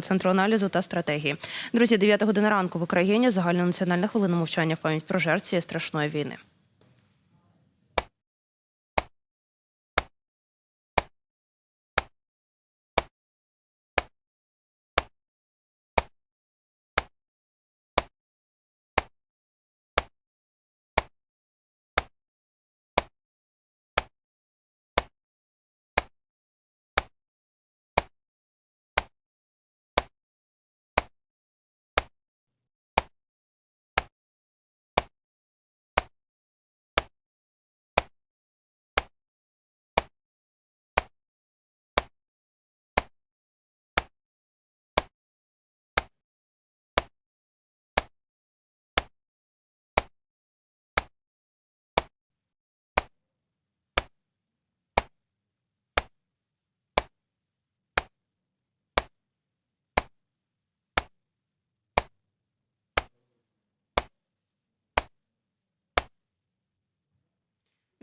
Центру аналізу та стратегії. Друзі, 9 година ранку в Україні загальнонаціональна хвилина мовчання в пам'ять про жертв цієї страшної війни.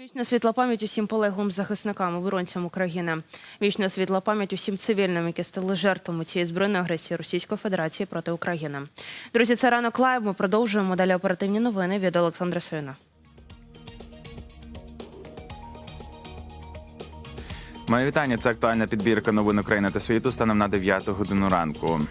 Вічна світла пам'ять усім полеглим захисникам, оборонцям України. Вічна світла пам'ять усім цивільним, які стали жертвами цієї збройної агресії Російської Федерації проти України. Друзі, це ранок лайв. Ми продовжуємо далі оперативні новини від Олександра Соїна. Моє вітання. Це актуальна підбірка новин України та світу станом на 9 годину ранку.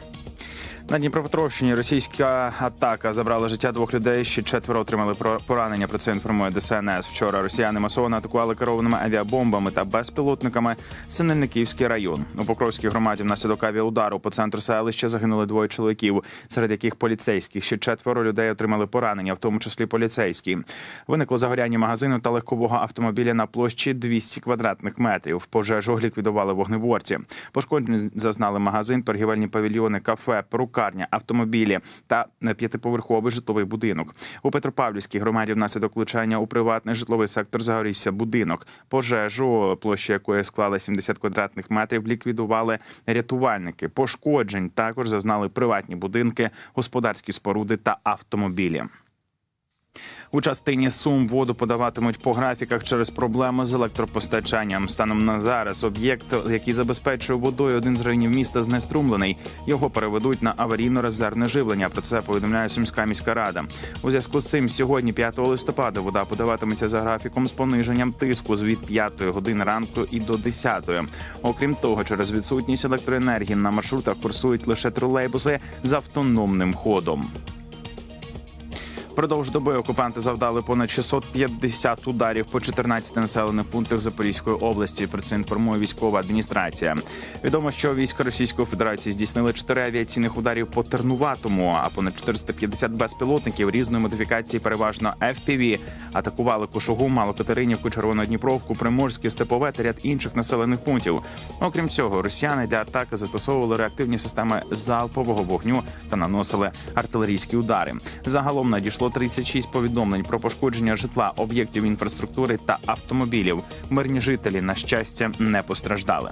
На Дніпропетровщині російська атака забрала життя двох людей. Ще четверо отримали поранення. Про це інформує ДСНС. Вчора росіяни масово атакували керованими авіабомбами та безпілотниками Синельниківський район. У Покровській громаді внаслідок авіаудару по центру селища загинули двоє чоловіків, серед яких поліцейських. Ще четверо людей отримали поранення, в тому числі поліцейські. Виникло загоряння магазину та легкового автомобіля на площі 200 квадратних метрів. Пожежу ліквідували вогнеборці. Пошкоджень зазнали магазин, торгівельні павільйони, кафе, перукарня, автомобілі та п'ятиповерховий житловий будинок. У Петропавлівській громаді внаслідок влучання у приватний житловий сектор загорівся будинок. Пожежу, площа якої склала 70 квадратних метрів, ліквідували рятувальники. Пошкоджень також зазнали приватні будинки, господарські споруди та автомобілі. У частині Сум воду подаватимуть по графіках через проблеми з електропостачанням. Станом на зараз об'єкт, який забезпечує водою один з районів міста, знеструмлений. Його переведуть на аварійно-резервне живлення. Про це повідомляє Сумська міська рада. У зв'язку з цим сьогодні, 5 листопада, вода подаватиметься за графіком з пониженням тиску з від 5 години ранку і до 10. Окрім того, через відсутність електроенергії на маршрутах курсують лише тролейбуси з автономним ходом. Продовж доби окупанти завдали понад 650 ударів по 14 населених пунктах Запорізької області. Про це інформує військова адміністрація. Відомо, що війська Російської Федерації здійснили 4 авіаційних ударів по Тернуватому, а понад 450 безпілотників різної модифікації, переважно FPV, атакували Кушугу, Малокатеринівку, Червонодніпровку, Приморське, Степове та ряд інших населених пунктів. Окрім цього, росіяни для атаки застосовували реактивні системи залпового вогню та наносили артилерійські удари. Загалом надійшло 36 повідомлень про пошкодження житла, об'єктів інфраструктури та автомобілів. Мирні жителі, на щастя, не постраждали.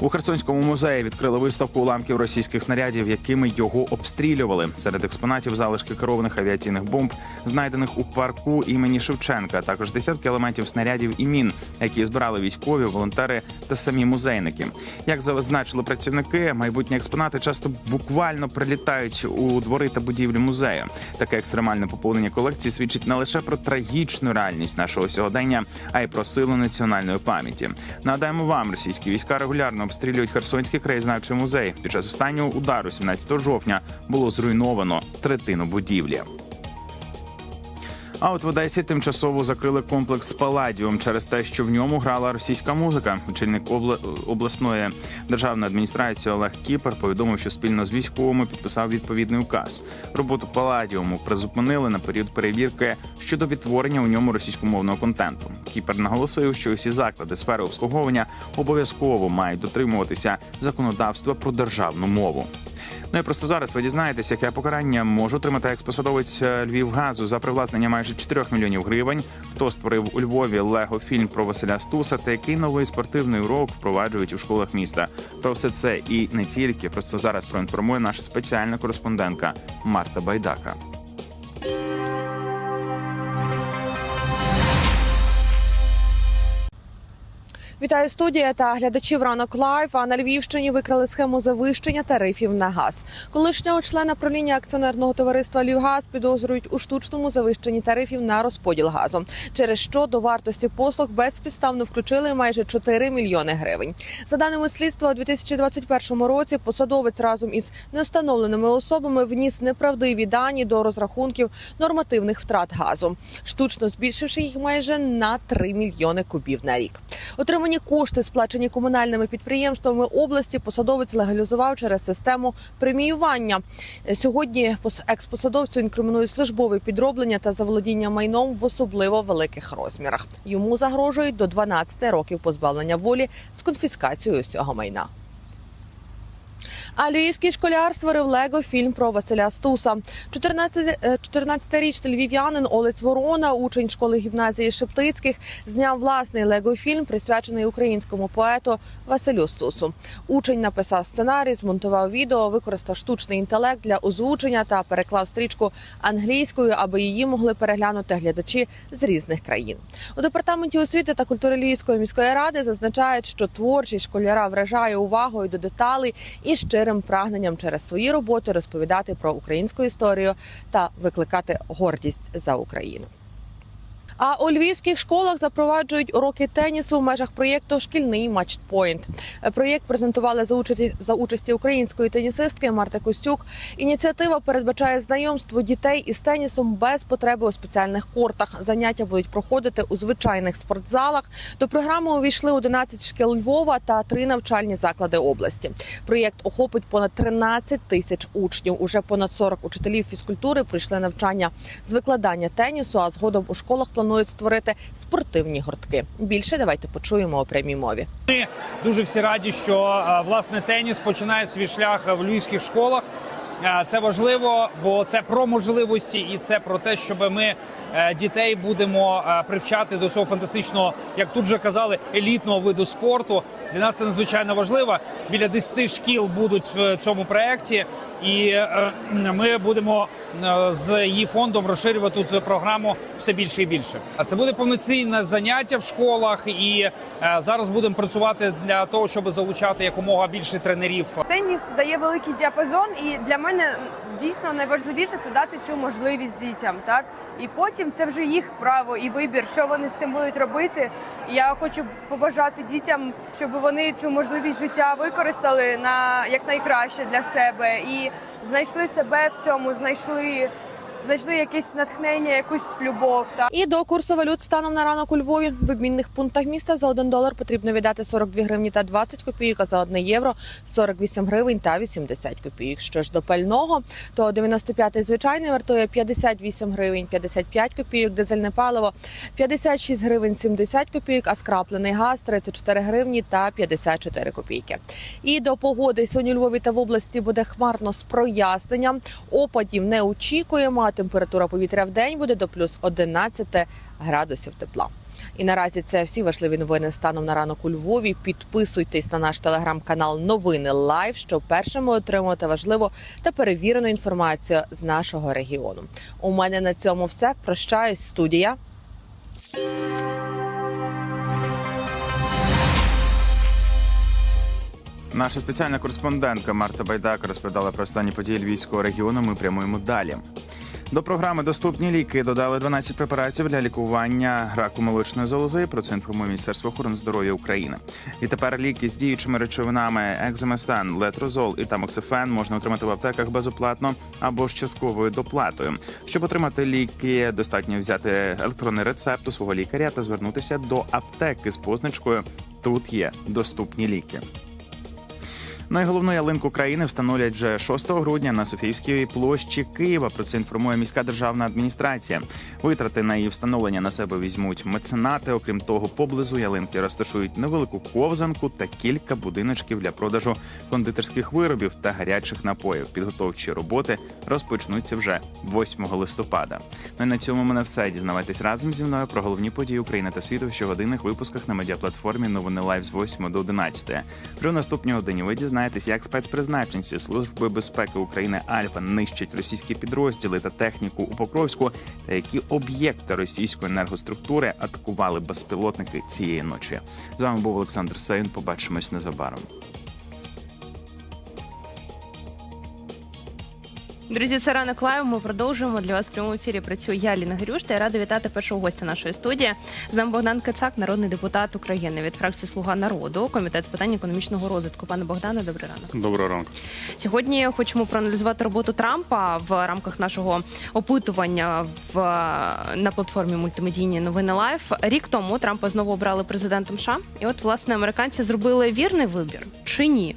У Херсонському музеї відкрили виставку уламків російських снарядів, якими його обстрілювали. Серед експонатів залишки керованих авіаційних бомб, знайдених у парку імені Шевченка. Також десятки елементів снарядів і мін, які збирали військові, волонтери та самі музейники. Як зазначили працівники, майбутні експонати часто буквально прилітають у двори та будівлі музею. Таке екстремальне поповнення колекції свідчить не лише про трагічну реальність нашого сьогодення, а й про силу національної пам'яті. Нагадаємо вам, російські війська регулярно обстрілюють Херсонський краєзнавчий музей. Під час останнього удару, 17 жовтня, було зруйновано третину будівлі. А от в Одесі тимчасово закрили комплекс Паладіум через те, що в ньому грала російська музика. Очільник обла... обласної державної адміністрації Олег Кіпер повідомив, що спільно з військовими підписав відповідний указ. Роботу Паладіуму призупинили на період перевірки щодо відтворення у ньому російськомовного контенту. Кіпер наголосив, що усі заклади сфери обслуговування обов'язково мають дотримуватися законодавства про державну мову. Ну і просто зараз ви дізнаєтесь, яке покарання може отримати експосадовець е, Львівгазу за привласнення майже 4 мільйонів гривень. Хто створив у Львові Лего фільм про Василя Стуса та який новий спортивний урок впроваджують у школах міста. Про все це і не тільки просто зараз проінформує наша спеціальна кореспондентка Марта Байдака. Вітаю студія та глядачів ранок лайв. А на Львівщині викрали схему завищення тарифів на газ. Колишнього члена правління акціонерного товариства Львівгаз підозрюють у штучному завищенні тарифів на розподіл газу, через що до вартості послуг безпідставно включили майже 4 мільйони гривень. За даними слідства, у 2021 році посадовець разом із невстановленими особами вніс неправдиві дані до розрахунків нормативних втрат газу, штучно збільшивши їх майже на 3 мільйони кубів на рік. Отримані кошти, сплачені комунальними підприємствами області, посадовець легалізував через систему преміювання. Сьогодні пос- експосадовцю інкримінують службове підроблення та заволодіння майном в особливо великих розмірах. Йому загрожують до 12 років позбавлення волі з конфіскацією всього майна. А львівський школяр створив лего фільм про Василя Стуса. 14 е, 14-річний львів'янин Олесь Ворона, учень школи гімназії Шептицьких, зняв власний лего фільм, присвячений українському поету Василю Стусу. Учень написав сценарій, змонтував відео, використав штучний інтелект для озвучення та переклав стрічку англійською, аби її могли переглянути глядачі з різних країн. У департаменті освіти та культури Львівської міської ради зазначають, що творчість школяра вражає увагою до деталей і щирим прагненням через свої роботи розповідати про українську історію та викликати гордість за Україну. А у львівських школах запроваджують уроки тенісу в межах проєкту Шкільний матчпойнт. Проєкт презентували за участі за участі української тенісистки Марти Костюк. Ініціатива передбачає знайомство дітей із тенісом без потреби у спеціальних кортах. Заняття будуть проходити у звичайних спортзалах. До програми увійшли 11 шкіл Львова та три навчальні заклади області. Проєкт охопить понад 13 тисяч учнів. Уже понад 40 учителів фізкультури прийшли навчання з викладання тенісу. А згодом у школах планують створити спортивні гуртки. Більше давайте почуємо у прямій мові. Ми дуже всі раді, що е, власне теніс починає свій шлях в львівських школах. Е, Це важливо, бо це про можливості, і це про те, щоб ми е, дітей будемо е, привчати до цього фантастичного, як тут вже казали, елітного виду спорту. Для нас це надзвичайно важливо. Біля 10 шкіл будуть в цьому проєкті, і е, ми будемо е, з її фондом розширювати цю програму все більше і більше. А це буде повноцінне заняття в школах, і е, зараз будемо працювати для того, щоб залучати якомога більше тренерів Теніс дає великий діапазон, і для мене дійсно найважливіше це дати цю можливість дітям. Так і потім це вже їх право і вибір, що вони з цим будуть робити. Я хочу побажати дітям, щоб вони цю можливість життя використали на як найкраще для себе і знайшли себе в цьому, знайшли, знайшли якесь натхнення, якусь любов. Так. І до курсу валют станом на ранок у Львові в обмінних пунктах міста за 1 долар потрібно віддати 42 гривні та 20 копійок, а за 1 євро 48 гривень та 80 копійок. Що ж до пального, то 95-й звичайний вартує 58 гривень 55 копійок, дизельне паливо 56 гривень 70 копійок, а скраплений газ 34 гривні та 54 копійки. І до погоди сьогодні у Львові та в області буде хмарно з проясненням. Опадів не очікуємо, температура повітря в день буде до плюс 11 градусів тепла. І наразі це всі важливі новини станом на ранок у Львові. Підписуйтесь на наш телеграм-канал Новини Лайв, щоб першими отримувати важливу та перевірену інформацію з нашого регіону. У мене на цьому все. Прощаюсь, студія. Наша спеціальна кореспондентка Марта Байдак розповідала про останні події львівського регіону. Ми прямуємо далі. До програми доступні ліки додали 12 препаратів для лікування раку молочної залози. Про це інформує Міністерство охорони здоров'я України. І тепер ліки з діючими речовинами екземестан, летрозол і тамоксифен можна отримати в аптеках безоплатно або з частковою доплатою. Щоб отримати ліки, достатньо взяти електронний рецепт у свого лікаря та звернутися до аптеки з позначкою Тут є доступні ліки. Найголовну ялинку країни встановлять вже 6 грудня на Софіївській площі Києва. Про це інформує міська державна адміністрація. Витрати на її встановлення на себе візьмуть меценати. Окрім того, поблизу ялинки розташують невелику ковзанку та кілька будиночків для продажу кондитерських виробів та гарячих напоїв. Підготовчі роботи розпочнуться вже 8 листопада. Ну і на цьому мене все. Дізнавайтесь разом зі мною про головні події України та світу в щогодинних випусках на медіаплатформі Новини Лайв з 8 до 11. Вже в наступній годині ви дізнаєтесь дізнаєтесь, як спецпризначенці Служби безпеки України Альфа нищать російські підрозділи та техніку у Покровську, та які об'єкти російської енергоструктури атакували безпілотники цієї ночі. З вами був Олександр Сейн. Побачимось незабаром. Друзі, це ранок лайв. Ми продовжуємо для вас в прямому ефірі. Працює я Ліна Грюш. Та я рада вітати першого гостя нашої студії. З нами Богдан Кацак, народний депутат України від фракції Слуга народу, комітет з питань економічного розвитку. Пане Богдане, добрий ранок. Доброго ранку. Сьогодні хочемо проаналізувати роботу Трампа в рамках нашого опитування в на платформі мультимедійні новини Лайф. Рік тому Трампа знову обрали президентом США. І от власне американці зробили вірний вибір чи ні?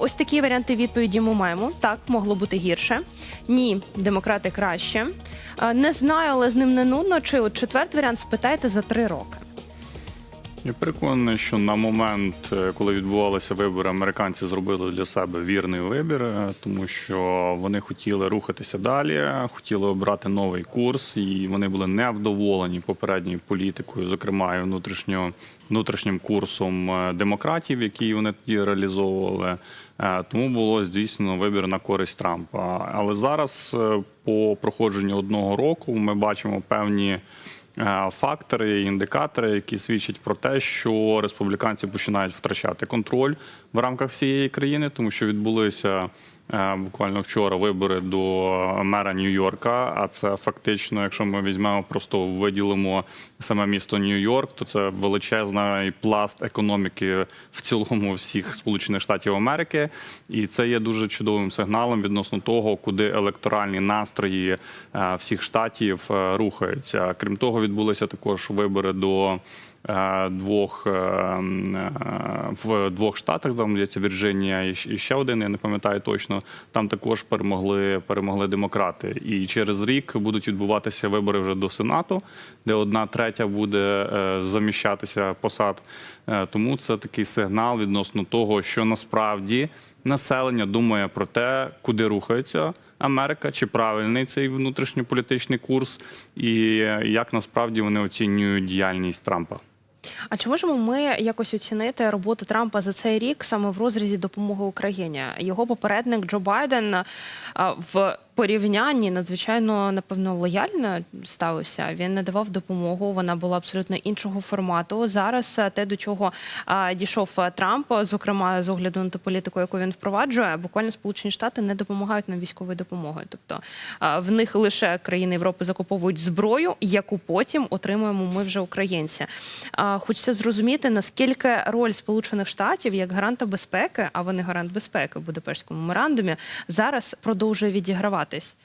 Ось такі варіанти відповіді ми маємо. Так могло бути гірше. Ні, демократи краще. Не знаю, але з ним не нудно. Чи от четвертий варіант спитайте за три роки. Я переконаний, що на момент, е, коли відбувалися вибори, американці зробили для себе вірний вибір, е, тому що вони хотіли рухатися далі, хотіли обрати новий курс, і вони були невдоволені попередньою політикою, зокрема і внутрішньо внутрішнім курсом е, демократів, який вони тоді реалізовували. Е, Тому було здійснено вибір на користь Трампа. Але зараз, е, по проходженню одного року, ми бачимо певні. Фактори, індикатори, які свідчать про те, що республіканці починають втрачати контроль в рамках всієї країни, тому що відбулися буквально вчора вибори до мера Нью-Йорка. А це фактично, якщо ми візьмемо, просто виділимо саме місто Нью-Йорк, то це величезний пласт економіки в цілому всіх Сполучених Штатів Америки, і це є дуже чудовим сигналом відносно того, куди електоральні настрої е, всіх штатів е, рухаються. Крім того, відбулися також вибори до е, двох е, е, в двох штатах. Там здається, Вірджинія і ще один. Я не пам'ятаю точно. Там також перемогли перемогли демократи. І через рік будуть відбуватися вибори вже до сенату, де одна третя буде е, заміщатися посад. Е, Тому це такий сигнал відносно того, що насправді населення думає про те, куди рухається. Америка, чи правильний цей внутрішньополітичний курс, і е, як насправді вони оцінюють діяльність Трампа? А чи можемо ми якось оцінити роботу Трампа за цей рік саме в розрізі допомоги Україні? Його попередник Джо Байден в порівнянні надзвичайно напевно лояльно ставився. Він не давав допомогу. Вона була абсолютно іншого формату. Зараз те, до чого а, дійшов Трамп, зокрема з огляду на ту політику, яку він впроваджує, буквально Сполучені Штати не допомагають нам військовою допомогою. Тобто а, в них лише країни Європи закуповують зброю, яку потім отримуємо ми вже українці. А, Хочеться зрозуміти, наскільки роль Сполучених Штатів як гаранта безпеки, а вони гарант безпеки в Будапештському меморандумі, зараз продовжує відіграватись.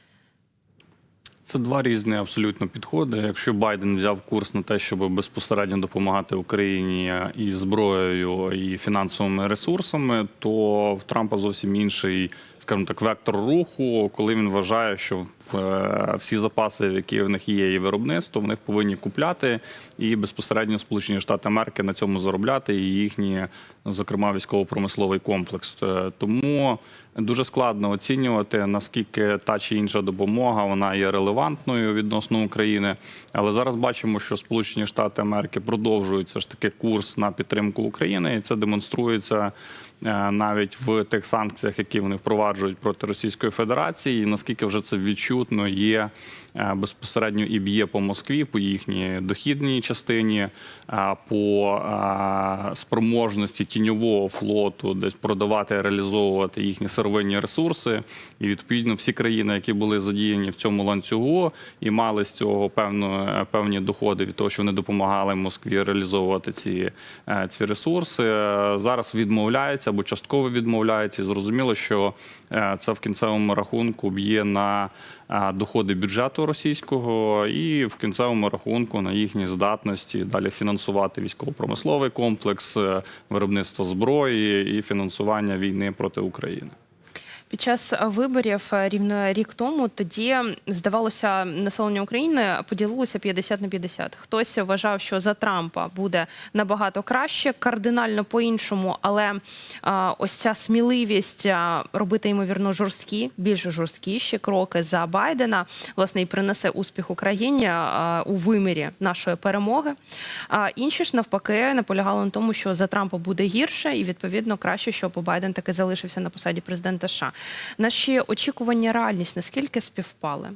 Це два різні абсолютно підходи. Якщо Байден взяв курс на те, щоб безпосередньо допомагати Україні і зброєю, і фінансовими ресурсами, то в Трампа зовсім інший, скажімо так, вектор руху, коли він вважає, що е, всі запаси, які в них є, і виробництво, в них повинні купляти, і безпосередньо Сполучені Штати Америки на цьому заробляти, і їхні, зокрема, військово-промисловий комплекс. Е, Тому дуже складно оцінювати наскільки та чи інша допомога вона є релевантною відносно України. Але зараз бачимо, що Сполучені Штати Америки продовжують все ж таки курс на підтримку України, і це демонструється навіть в тих санкціях, які вони впроваджують проти Російської Федерації, і наскільки вже це відчутно є е, безпосередньо і б'є по Москві, по їхній дохідній частині, е, по е, спроможності тіньового флоту, десь продавати, реалізовувати їхні сировинні ресурси. І відповідно всі країни, які були задіяні в цьому ланцюгу і мали з цього певно е, певні доходи від того, що вони допомагали Москві реалізовувати ці, е, ці ресурси, е, зараз відмовляються або частково відмовляється. Зрозуміло, що е, це в кінцевому рахунку б'є на е, доходи бюджету російського і в кінцевому рахунку на їхні здатності далі фінансувати військово-промисловий комплекс, е, виробництво зброї і фінансування війни проти України. Під час виборів е, рівно рік тому тоді здавалося, населення України поділилося 50 на 50. Хтось вважав, що за Трампа буде набагато краще, кардинально по-іншому, але а, ось ця сміливість робити ймовірно жорсткі, більш жорсткіші кроки за Байдена власне і принесе успіх Україні у вимірі нашої перемоги. А інші ж навпаки наполягали на тому, що за Трампа буде гірше, і відповідно краще, щоб Байден таки залишився на посаді президента США. Наші очікування, реальність наскільки співпали?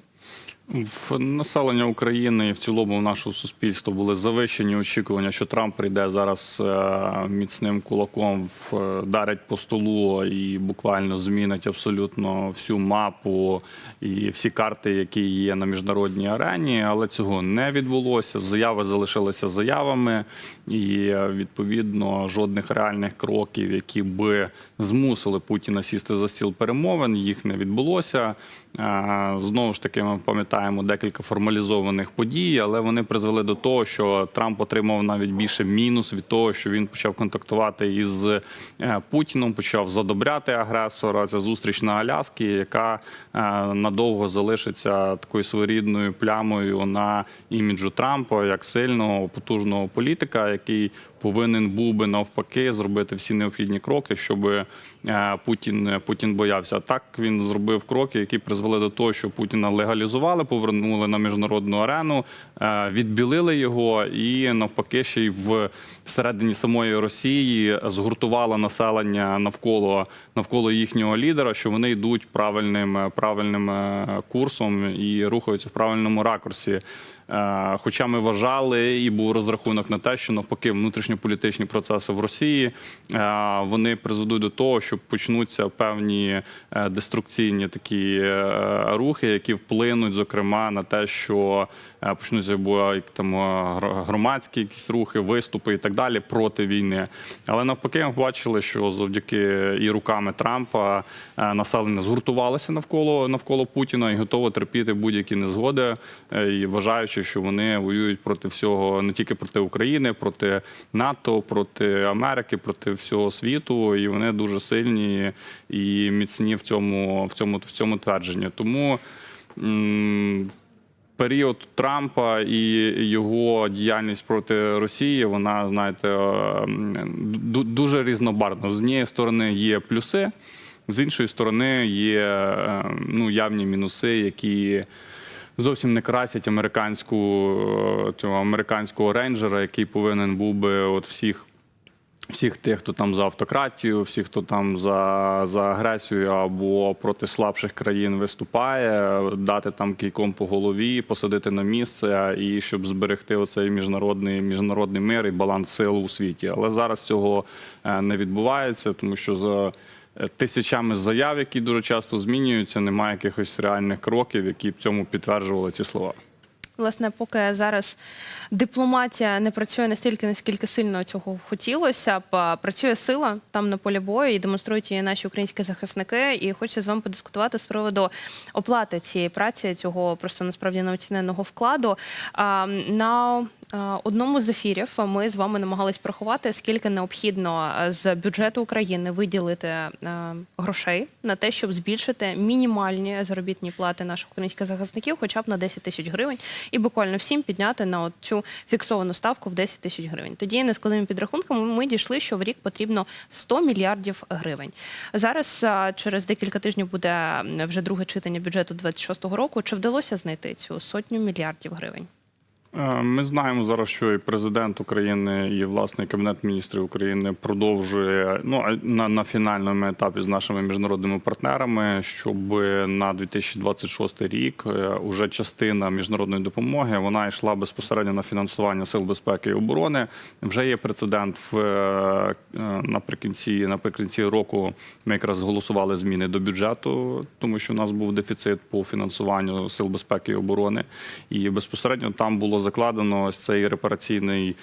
В населення України і в цілому в нашого суспільства були завищені очікування, що Трамп прийде зараз е, міцним кулаком, вдарить по столу і буквально змінить абсолютно всю мапу і всі карти, які є на міжнародній арені. Але цього не відбулося. Заяви залишилися заявами, і е, відповідно жодних реальних кроків, які би змусили Путіна сісти за стіл перемовин, їх не відбулося. Е, Знову ж таки, ми пам'ятаємо декілька формалізованих подій, але вони призвели до того, що Трамп отримав навіть більше мінус від того, що він почав контактувати із е, Путіном, почав задобряти агресора. Це зустріч на Аляскі, яка е, надовго залишиться такою своєрідною плямою на іміджу Трампа як сильного потужного політика, який повинен був би навпаки зробити всі необхідні кроки, щоб е, Путін Путін боявся. Так він зробив кроки, які призвели до того, що Путіна легалізували, повернули на міжнародну арену, е, відбілили його, і навпаки, ще й в всередині самої Росії згуртувала населення навколо навколо їхнього лідера, що вони йдуть правильним правильним е, курсом і рухаються в правильному ракурсі. Е, Хоча ми вважали, і був розрахунок на те, що навпаки внутрішньополітичні процеси в Росії е, вони призведуть до того, що почнуться певні е, деструкційні такі рухи, які вплинуть, зокрема, на те, що почнуться або там е, громадські якісь рухи, виступи і так далі проти війни. Але навпаки, ми бачили, що завдяки і руками Трампа е, населення згуртувалося навколо навколо Путіна і готово терпіти будь-які незгоди, е, і вважаючи, що вони воюють проти всього не тільки проти України, проти НАТО, проти Америки, проти всього світу, і вони дуже сильні і міцні в цьому в цьому в цьому твердженні. Тому. Період Трампа і його діяльність проти Росії, вона знаєте е, дуже різнобарвна. З однієї сторони є плюси, з іншої сторони є е, ну, явні мінуси, які зовсім не красять американську е, цього американського рейнджера, який повинен був би от всіх всіх тих, хто там за автократію, всіх, хто там за, за агресію або проти слабших країн виступає, дати там кійком по голові, посадити на місце і щоб зберегти оцей міжнародний міжнародний мир і баланс сил у світі. Але зараз цього е, не відбувається, тому що за е, тисячами заяв, які дуже часто змінюються, немає якихось реальних кроків, які б цьому підтверджували ці слова. Власне, поки зараз дипломатія не працює настільки, наскільки сильно цього хотілося б, працює сила там на полі бою і демонструють її наші українські захисники. І хочеться з вами подискутувати з приводу оплати цієї праці, цього просто насправді неоціненого вкладу. На одному з ефірів ми з вами намагались порахувати, скільки необхідно з бюджету України виділити грошей на те, щоб збільшити мінімальні заробітні плати наших українських захисників, хоча б на 10 тисяч гривень, і буквально всім підняти на цю фіксовану ставку в 10 тисяч гривень. Тоді нескладними підрахунками ми дійшли, що в рік потрібно 100 мільярдів гривень. Зараз через декілька тижнів буде вже друге читання бюджету 26-го року. Чи вдалося знайти цю сотню мільярдів гривень? Е, Ми знаємо зараз, що і президент України, і власне кабінет міністрів України продовжує ну на, на фінальному етапі з нашими міжнародними партнерами, щоб на 2026 рік е, уже частина міжнародної допомоги вона йшла безпосередньо на фінансування сил безпеки і оборони. Вже є прецедент в е, наприкінці наприкінці року. Ми якраз голосували зміни до бюджету, тому що у нас був дефіцит по фінансуванню сил безпеки і оборони, і безпосередньо там було закладено ось цей репараційний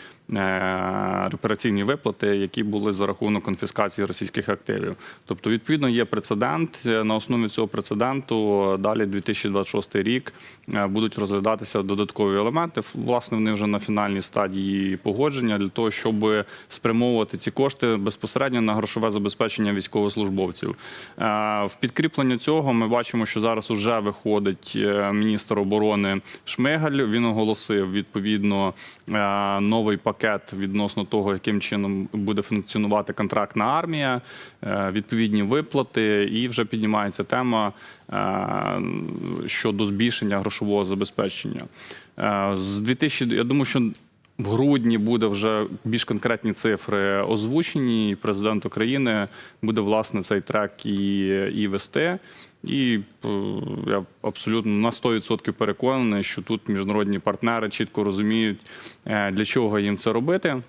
репараційні виплати, які були за рахунок конфіскації російських активів. Тобто, відповідно, є прецедент. Е, На основі цього прецеденту далі 2026 рік е, будуть розглядатися додаткові елементи. Власне, вони вже на фінальній стадії погодження для того, щоб спрямовувати ці кошти безпосередньо на грошове забезпечення військовослужбовців. Е, В підкріплення цього ми бачимо, що зараз вже виходить е, міністр оборони Шмигаль. Він оголосив відповідно е, новий пакет відносно того, яким чином буде функціонувати контрактна армія, е, відповідні виплати, і вже піднімається тема е, щодо збільшення грошового забезпечення. Е, З 2000, я думаю, що в грудні буде вже більш конкретні цифри озвучені, і президент України буде власне цей трек і, і вести. І е, я абсолютно на 100% переконаний, що тут міжнародні партнери чітко розуміють, е, для чого їм це робити.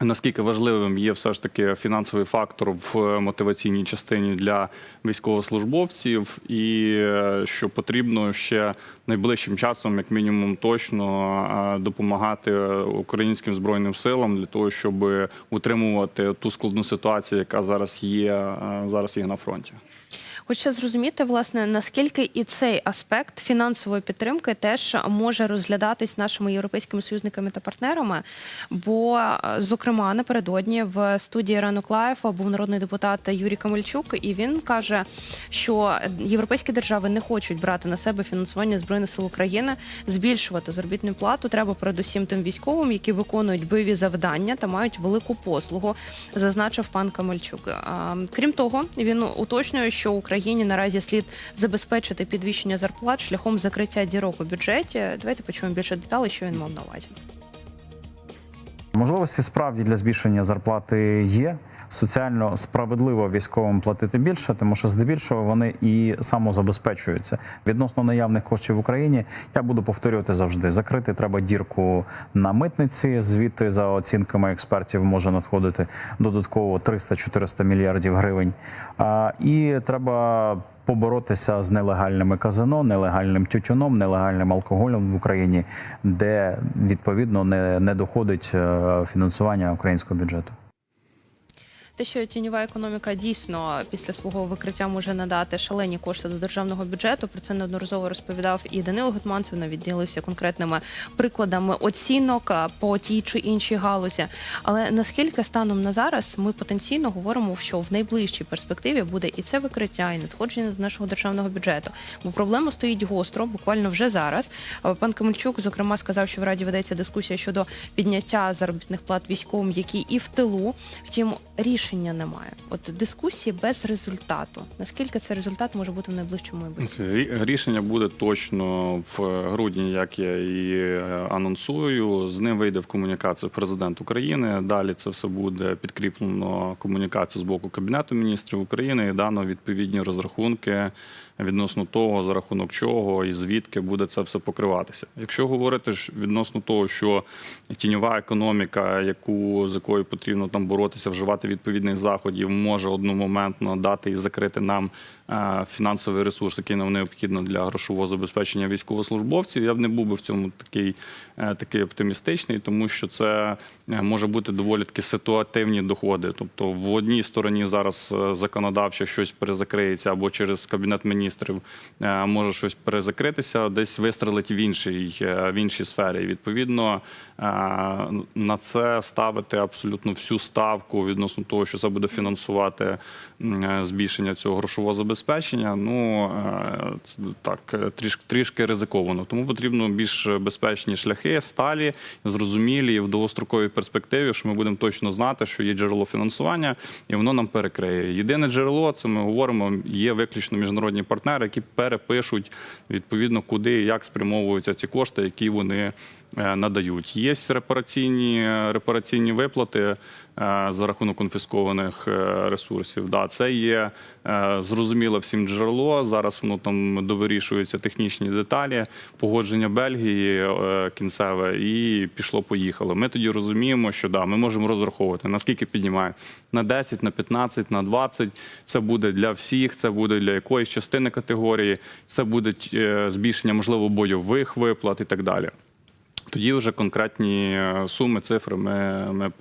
Наскільки важливим є все ж таки фінансовий фактор в мотиваційній частині для військовослужбовців, і е, що потрібно ще найближчим часом, як мінімум, точно е, допомагати українським збройним силам для того, щоб утримувати ту складну ситуацію, яка зараз є е, зараз є на фронті. Хочу зрозуміти, власне, наскільки і цей аспект фінансової підтримки теж може розглядатись нашими європейськими союзниками та партнерами. Бо, е, зокрема, напередодні в студії ранок Лайф був народний депутат Юрій Камельчук, і він каже, що європейські держави не хочуть брати на себе фінансування збройних сил України, збільшувати заробітну плату. Треба передусім тим військовим, які виконують бойові завдання та мають велику послугу, зазначив пан Камельчук. Крім того, він уточнює, що Україні наразі слід забезпечити підвищення зарплат шляхом закриття дірок у бюджеті. Давайте почуємо більше деталей, що він мав на увазі. Можливості справді для збільшення зарплати є. Соціально справедливо військовим платити більше, тому що здебільшого вони і самозабезпечуються. Відносно наявних коштів в Україні, я буду повторювати завжди: закрити треба дірку на митниці. Звідти, за оцінками експертів, може надходити додатково 300-400 мільярдів гривень. А, і треба поборотися з нелегальними казино, нелегальним тютюном, нелегальним алкоголем в Україні, де відповідно не, не доходить е, фінансування українського бюджету. Те, що тіньова економіка дійсно після свого викриття може надати шалені кошти до державного бюджету. Про це неодноразово розповідав і Данило Гетманцев. Навіть ділився конкретними прикладами оцінок по тій чи іншій галузі. Але наскільки станом на зараз ми потенційно говоримо, що в найближчій перспективі буде і це викриття, і надходження до нашого державного бюджету? Бо проблема стоїть гостро, буквально вже зараз. Пан Камельчук, зокрема, сказав, що в раді ведеться дискусія щодо підняття заробітних плат військовим, які і в тилу. Втім, рішення немає. От дискусії без результату. Наскільки цей результат може бути в найближчому майбутньому? Рішення буде точно в грудні, як я і е, анонсую. З ним вийде в комунікацію президент України. Далі це все буде підкріплено комунікацією з боку Кабінету міністрів України і дано відповідні розрахунки відносно того, за рахунок чого і звідки буде це все покриватися. Якщо говорити ж відносно того, що тіньова економіка, яку з якою потрібно там боротися, вживати відповідних заходів, може одномоментно дати і закрити нам е, фінансовий ресурс, який нам необхідно для грошового забезпечення військовослужбовців. Я б не був би в цьому такий, е, такий оптимістичний, тому що це е, може бути доволі таки ситуативні доходи. Тобто, в одній стороні зараз е, законодавчо щось перезакриється або через кабінет міністрів е, може щось перезакритися, десь вистрелить в іншій, е, в іншій сфері. І відповідно е, на це ставити абсолютно всю ставку відносно того, що це буде фінансувати збільшення цього грошового забезпечення. Ну це так трішки трішки ризиковано. Тому потрібно більш безпечні шляхи, сталі, зрозумілі і в довгостроковій перспективі, що ми будемо точно знати, що є джерело фінансування, і воно нам перекриє. Єдине джерело, це ми говоримо, є виключно міжнародні партнери, які перепишуть відповідно, куди і як спрямовуються ці кошти, які вони надають. Є репараційні репараційні виплати е, за рахунок конфіскованих е, ресурсів. Да, це є е, зрозуміло всім джерело. Зараз воно там довирішуються технічні деталі, погодження Бельгії е, кінцеве, і пішло поїхало. Ми тоді розуміємо, що да, ми можемо розраховувати наскільки піднімає на 10, на 15, на 20. Це буде для всіх, це буде для якоїсь частини категорії, це буде е, збільшення можливо бойових виплат і так далі. Тоді вже конкретні е, суми, цифри ми, ми,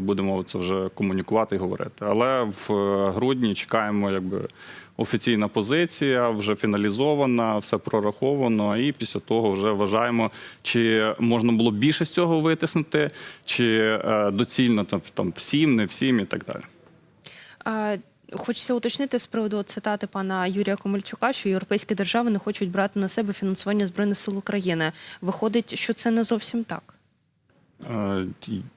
будемо це вже комунікувати і говорити. Але в е, грудні чекаємо, якби офіційна позиція, вже фіналізована, все прораховано. І після того вже вважаємо, чи можна було більше з цього витиснути, чи е, доцільно там, там всім, не всім і так далі. Хочеться уточнити з приводу цитати пана Юрія Комельчука, що європейські держави не хочуть брати на себе фінансування збройних сил України. Виходить, що це не зовсім так. Е,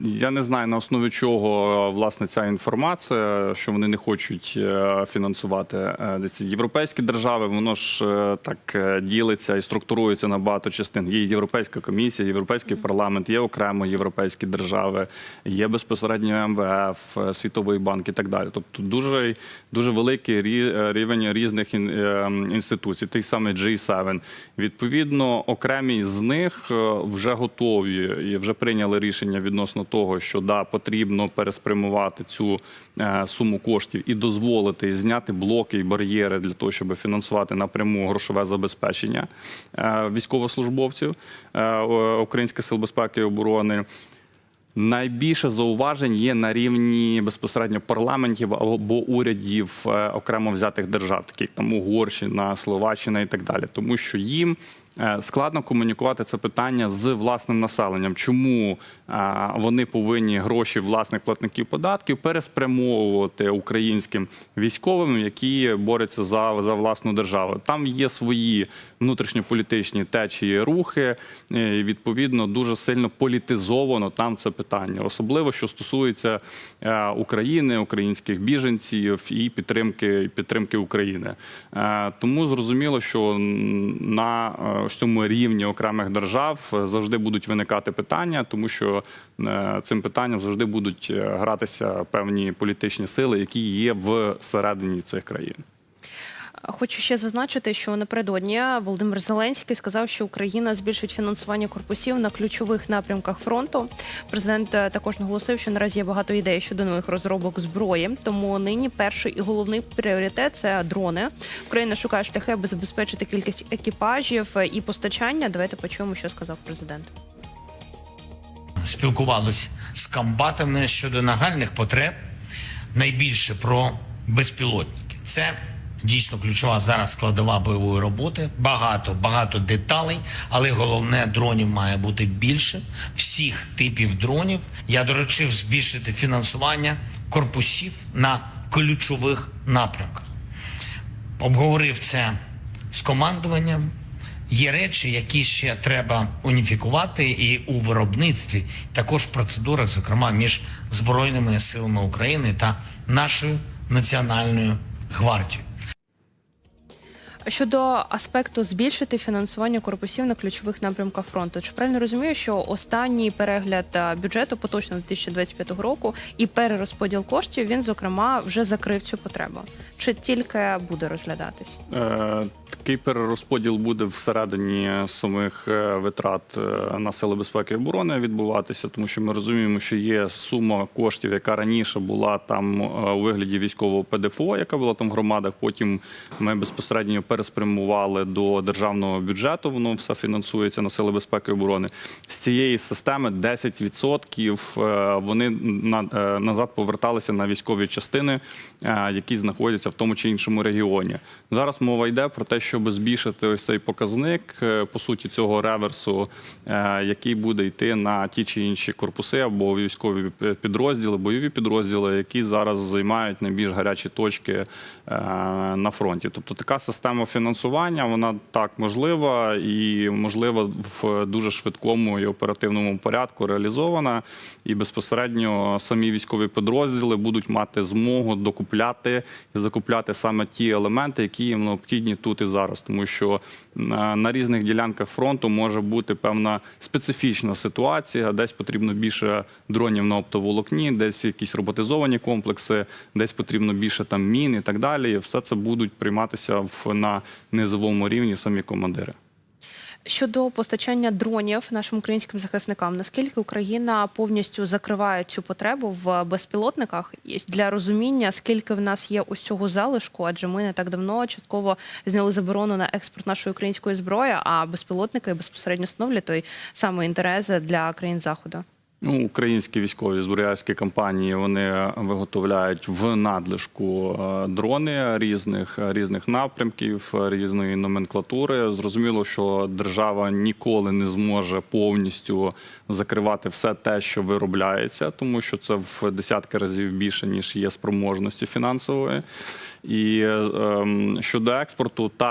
Я не знаю на основі чого е, власне ця інформація, що вони не хочуть е, фінансувати десь європейські держави. Воно ж так ділиться і структурується на багато частин. Є Європейська комісія, Європейський парламент, є окремо європейські держави, є безпосередньо МВФ, Світовий банк і так далі. Тобто дуже дуже великий рівень різних інституцій. Той самий G7. Відповідно, окремі з них вже готові і вже прийняли рішення відносно того, що да, потрібно переспрямувати цю е, суму коштів і дозволити зняти блоки і бар'єри для того, щоб фінансувати напряму грошове забезпечення е, військовослужбовців е, Українських сил безпеки і оборони. Найбільше зауважень є на рівні безпосередньо парламентів або урядів окремо взятих держав, таких там Угорщина, Словаччина і так далі, тому що їм складно комунікувати це питання з власним населенням. Чому е, вони повинні гроші власних платників податків переспрямовувати українським військовим, які борються за, за власну державу? Там є свої внутрішньополітичні течії, рухи. І відповідно дуже сильно політизовано там це питання, особливо що стосується е, України, українських біженців і підтримки підтримки України. Е, Тому зрозуміло, що на е, цьому рівні окремих держав завжди будуть виникати питання, тому що е, цим питанням завжди будуть е, гратися певні політичні сили, які є всередині цих країн. Хочу ще зазначити, що напередодні Володимир Зеленський сказав, що Україна збільшить фінансування корпусів на ключових напрямках фронту. Президент е, також наголосив, що наразі є багато ідей щодо нових розробок зброї. Тому нині перший і головний пріоритет це дрони. Україна шукає шляхи, аби забезпечити кількість екіпажів і постачання. Давайте почуємо, що сказав президент. Спілкувалися з комбатами щодо нагальних потреб, найбільше про безпілотники. Це дійсно ключова зараз складова бойової роботи. Багато, багато деталей, але головне дронів має бути більше. Всіх типів дронів. Я доручив збільшити фінансування корпусів на ключових напрямках. Обговорив це з командуванням. Є речі, які ще треба уніфікувати і у виробництві, також в процедурах, зокрема між Збройними силами України та нашою національною гвардією. Щодо аспекту збільшити фінансування корпусів на ключових напрямках фронту, чи правильно розумію, що останній перегляд е, бюджету поточного 2025 року і перерозподіл коштів він зокрема вже закрив цю потребу? Чи тільки буде розглядатись? Е, Такий перерозподіл буде всередині самих е, витрат е, на сили безпеки і оборони відбуватися, тому що ми розуміємо, що є сума коштів, яка раніше була там у вигляді військового ПДФО, яка була там в громадах. Потім ми безпосередньо переспрямували до державного бюджету. Воно все фінансується на сили безпеки і оборони. З цієї системи 10% е, вони е, назад поверталися на військові частини, е, які знаходяться в тому чи іншому регіоні. Зараз мова йде про те, щоб збільшити ось цей показник по суті цього реверсу, який буде йти на ті чи інші корпуси або військові підрозділи, бойові підрозділи, які зараз займають найбільш гарячі точки на фронті. Тобто така система фінансування, вона так можлива і можлива в дуже швидкому і оперативному порядку реалізована. І безпосередньо самі військові підрозділи будуть мати змогу докупляти і закупляти саме ті елементи, які їм необхідні тут і зараз, тому що на, на різних ділянках фронту може бути певна специфічна ситуація, десь потрібно більше дронів на оптоволокні, десь якісь роботизовані комплекси, десь потрібно більше там мін і так далі. І все це будуть прийматися в на низовому рівні самі командири. Щодо постачання дронів нашим українським захисникам, наскільки Україна повністю закриває цю потребу в безпілотниках для розуміння, скільки в нас є ось цього залишку, адже ми не так давно частково зняли заборону на експорт нашої української зброї, а безпілотники безпосередньо становлять той самий інтерес для країн заходу. Ну, українські військові зброярські компанії вони виготовляють в надлишку е, дрони різних різних напрямків, е, різної номенклатури. Зрозуміло, що держава ніколи не зможе повністю закривати все те, що виробляється, тому що це в десятки разів більше ніж є спроможності фінансової. І ем, щодо експорту, так.